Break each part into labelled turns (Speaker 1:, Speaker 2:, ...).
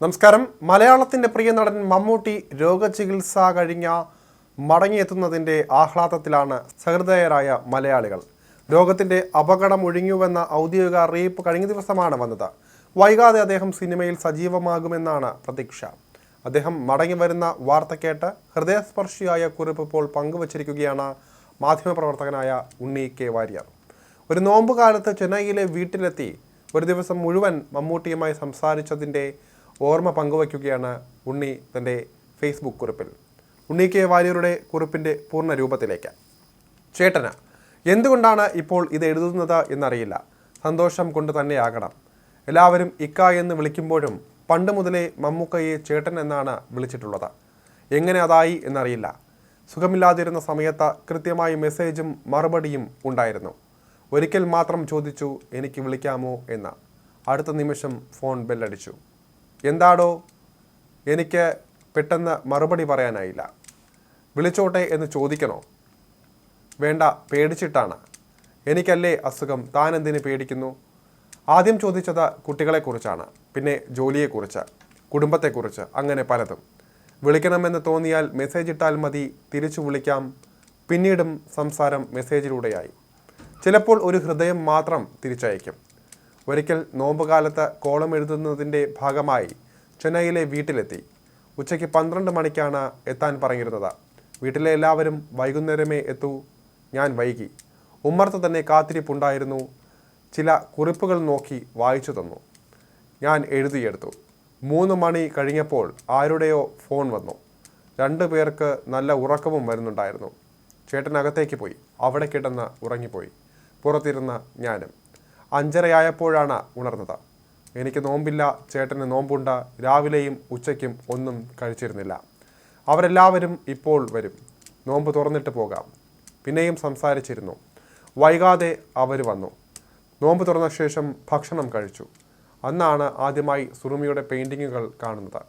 Speaker 1: നമസ്കാരം. മലയാളത്തിന്റെ പ്രിയ നടൻ മമ്മൂട്ടി രോഗചികിത്സ കഴിഞ്ഞ മടങ്ങിയെത്തുന്നതിന്റെ ആഹ്ലാദത്തിലാണ് സഹൃദയരായ മലയാളികൾ. രോഗത്തിന്റെ അപകടം ഒഴിഞ്ഞുവെന്ന ഔദ്യോഗിക അറിയിപ്പ് കഴിഞ്ഞ ദിവസമാണ് വന്നത്. വൈകാതെ അദ്ദേഹം സിനിമയിൽ സജീവമാകുമെന്നാണ് പ്രതീക്ഷ. അദ്ദേഹം മടങ്ങി വരുന്ന വാർത്ത കേട്ട് ഹൃദയസ്പർശിയായ കുറിപ്പ് ഇപ്പോൾ പങ്കുവച്ചിരിക്കുകയാണ് മാധ്യമപ്രവർത്തകനായ ഉണ്ണി കെ വാര്യർ. ഒരു നോമ്പ് കാലത്ത് ചെന്നൈയിലെ വീട്ടിലെത്തി ഒരു ദിവസം മുഴുവൻ മമ്മൂട്ടിയുമായി സംസാരിച്ചതിന്റെ ഓർമ്മ പങ്കുവയ്ക്കുകയാണ് ഉണ്ണി തന്റെ ഫേസ്ബുക്ക് കുറിപ്പിൽ. ഉണ്ണി കെ വാര്യരുടെ കുറിപ്പിന്റെ പൂർണ രൂപത്തിലേക്ക്. ചേട്ടന് എന്തുകൊണ്ടാണ് ഇപ്പോൾ ഇത് എഴുതുന്നത് എന്നറിയില്ല. സന്തോഷം കൊണ്ട് തന്നെയാകണം. എല്ലാവരും ഇക്ക എന്ന് വിളിക്കുമ്പോഴും പണ്ട് മുതലേ മമ്മൂക്കയെ ചേട്ടൻ എന്നാണ് വിളിച്ചിട്ടുള്ളത്. എങ്ങനെ അതായി എന്നറിയില്ല. സുഖമില്ലാതിരുന്ന സമയത്ത് കൃത്യമായി മെസ്സേജും മറുപടിയും ഉണ്ടായിരുന്നു. ഒരിക്കൽ മാത്രം ചോദിച്ചു എനിക്ക് വിളിക്കാമോ? എന്ന്. അടുത്ത നിമിഷം ഫോൺ ബെല്ലടിച്ചു. എന്താടോ? എനിക്ക് പെട്ടെന്ന് മറുപടി പറയാനായില്ല. വിളിച്ചോട്ടെ എന്ന് ചോദിക്കണോ? വേണ്ട പേടിച്ചിട്ടാണ്. എനിക്കല്ലേ അസുഖം? താൻ എന്തിന് പേടിക്കുന്നു? ആദ്യം ചോദിച്ചത് കുട്ടികളെക്കുറിച്ചാണ് പിന്നെ ജോലിയെക്കുറിച്ച് കുടുംബത്തെക്കുറിച്ച് അങ്ങനെ പലതും. വിളിക്കണമെന്ന് തോന്നിയാൽ മെസ്സേജ് ഇട്ടാൽ മതി തിരിച്ചു വിളിക്കാം. പിന്നീടും സംസാരം മെസ്സേജിലൂടെയായി ചിലപ്പോൾ ഒരു ഹൃദയം മാത്രം തിരിച്ചയക്കും. ഒരിക്കൽ നോമ്പുകാലത്ത് കോളം എഴുതുന്നതിന്റെ ഭാഗമായി ചെന്നൈയിലെ വീട്ടിലെത്തി. ഉച്ചയ്ക്ക് പന്ത്രണ്ട് മണിക്കാണ് എത്താൻ പറഞ്ഞിരുന്നത്. വീട്ടിലെ എല്ലാവരും വൈകുന്നേരമേ എത്തൂ. ഞാൻ വൈകി. ഉമ്മർത്ത് തന്നെ കാത്തിരിപ്പുണ്ടായിരുന്നു. ചില കുറിപ്പുകൾ നോക്കി വായിച്ചു തന്നു. ഞാൻ എഴുതിയെടുത്തു. മൂന്ന് മണി കഴിഞ്ഞപ്പോൾ ആരുടെയോ ഫോൺ വന്നു. രണ്ടു പേർക്ക് നല്ല ഉറക്കവും വരുന്നുണ്ടായിരുന്നു. ചേട്ടനകത്തേക്ക് പോയി. അവിടെ കിടന്ന് ഉറങ്ങിപ്പോയി. പുറത്തിരുന്ന ഞാനും. അഞ്ചരയായപ്പോഴാണ് ഉണർന്നത്. എനിക്ക് നോമ്പില്ല ചേട്ടന് നോമ്പുണ്ട് രാവിലെയും ഉച്ചയ്ക്കും ഒന്നും കഴിച്ചിരുന്നില്ല. അവരെല്ലാവരും ഇപ്പോൾ വരും. നോമ്പ് തുറന്നിട്ട് പോകാം. പിന്നെയും സംസാരിച്ചിരുന്നു. വൈകാതെ അവർ വന്നു. നോമ്പ് തുറന്ന ശേഷം ഭക്ഷണം കഴിച്ചു. അന്നാണ് ആദ്യമായി സുറുമിയുടെ പെയിന്റിങ്ങുകൾ കാണുന്നത്.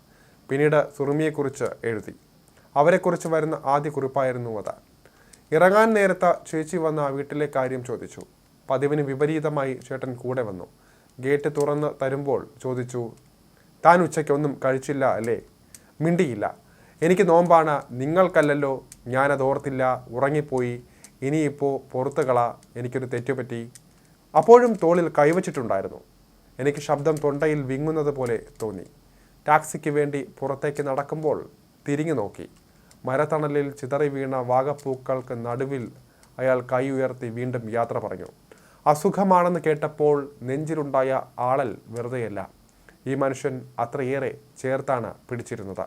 Speaker 1: പിന്നീട് സുറുമിയെക്കുറിച്ച് എഴുതി. അവരെക്കുറിച്ച് വരുന്ന ആദ്യ കുറിപ്പായിരുന്നു അത്. ഇറങ്ങാൻ നേരത്ത് ചേച്ചി വന്ന വീട്ടിലെ കാര്യം ചോദിച്ചു. പതിവിന് വിപരീതമായി ചേട്ടൻ കൂടെ വന്നു. ഗേറ്റ് തുറന്ന് തരുമ്പോൾ ചോദിച്ചു താൻ ഉച്ചയ്ക്കൊന്നും കഴിച്ചില്ല അല്ലേ? മിണ്ടിയില്ല. എനിക്ക് നോമ്പാണ്. നിങ്ങൾക്കല്ലല്ലോ. ഞാനത് ഓർത്തില്ല. ഉറങ്ങിപ്പോയി. ഇനിയിപ്പോൾ പുറത്തുകള. എനിക്കൊരു തെറ്റുപറ്റി. അപ്പോഴും തോളിൽ കൈവച്ചിട്ടുണ്ടായിരുന്നു. എനിക്ക് ശബ്ദം തൊണ്ടയിൽ വിങ്ങുന്നത് പോലെ തോന്നി. ടാക്സിക്ക് വേണ്ടി പുറത്തേക്ക് നടക്കുമ്പോൾ തിരിഞ്ഞു നോക്കി. മരത്തണലിൽ ചിതറി വീണ വാഗപ്പൂക്കൾക്ക് നടുവിൽ അയാൾ കൈ ഉയർത്തി വീണ്ടും യാത്ര പറഞ്ഞു. അസുഖമാണെന്ന് കേട്ടപ്പോൾ നെഞ്ചിലുണ്ടായ ആളൽ വെറുതെയല്ല. ഈ മനുഷ്യൻ അത്രയേറെ ചേർത്താണ് പിടിച്ചിരുന്നത്.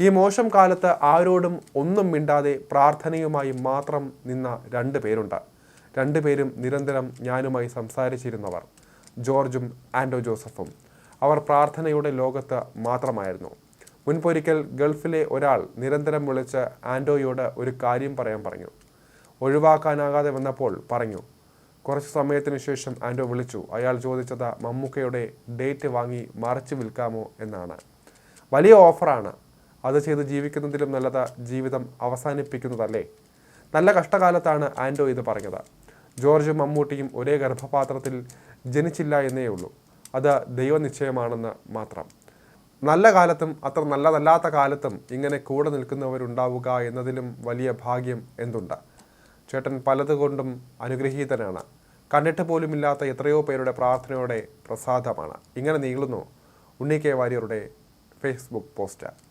Speaker 1: ഈ മോശം കാലത്ത് ആരോടും ഒന്നും മിണ്ടാതെ പ്രാർത്ഥനയുമായി മാത്രം നിന്ന രണ്ട് പേരുണ്ട്. രണ്ടുപേരും നിരന്തരം ഞാനുമായി സംസാരിച്ചിരുന്നവർ ജോർജും ആൻഡോ ജോസഫും. അവർ പ്രാർത്ഥനയുടെ ലോകത്ത് മാത്രമായിരുന്നു. മുൻപൊരിക്കൽ ഗൾഫിലെ ഒരാൾ നിരന്തരം വിളിച്ച് ആൻഡോയോട് ഒരു കാര്യം പറയാൻ പറഞ്ഞു. ഒഴിവാക്കാനാകാതെ വന്നപ്പോൾ പറഞ്ഞു കുറച്ച് സമയത്തിന് ശേഷം ആൻഡോ വിളിച്ചു. അയാൾ ചോദിച്ചത് മമ്മൂക്കയുടെ ഡേറ്റ് വാങ്ങി മറച്ചു വിൽക്കാമോ എന്നാണ്. വലിയ ഓഫറാണ്. അത് ചെയ്ത് ജീവിക്കുന്നതിലും നല്ലത് ജീവിതം അവസാനിപ്പിക്കുന്നതല്ലേ? നല്ല കഷ്ടകാലത്താണ് ആൻഡോ ഇത് പറഞ്ഞത്. ജോർജും മമ്മൂട്ടിയും ഒരേ ഗർഭപാത്രത്തിൽ ജനിച്ചില്ല എന്നേ ഉള്ളൂ. അത് ദൈവനിശ്ചയമാണെന്ന് മാത്രം. നല്ല കാലത്തും അത്ര നല്ലതല്ലാത്ത കാലത്തും ഇങ്ങനെ കൂടെ നിൽക്കുന്നവരുണ്ടാവുക എന്നതിലും വലിയ ഭാഗ്യം എന്തുണ്ട്? ചേട്ടൻ പലതുകൊണ്ടും അനുഗ്രഹീതനാണ്. കണ്ടിട്ട് പോലുമില്ലാത്ത എത്രയോ പേരുടെ പ്രാർത്ഥനയുടെ പ്രസാദമാണ്. ഇങ്ങനെ നീളുന്നു ഉണ്ണി കെ വാര്യരുടെ ഫേസ്ബുക്ക് പോസ്റ്റ്.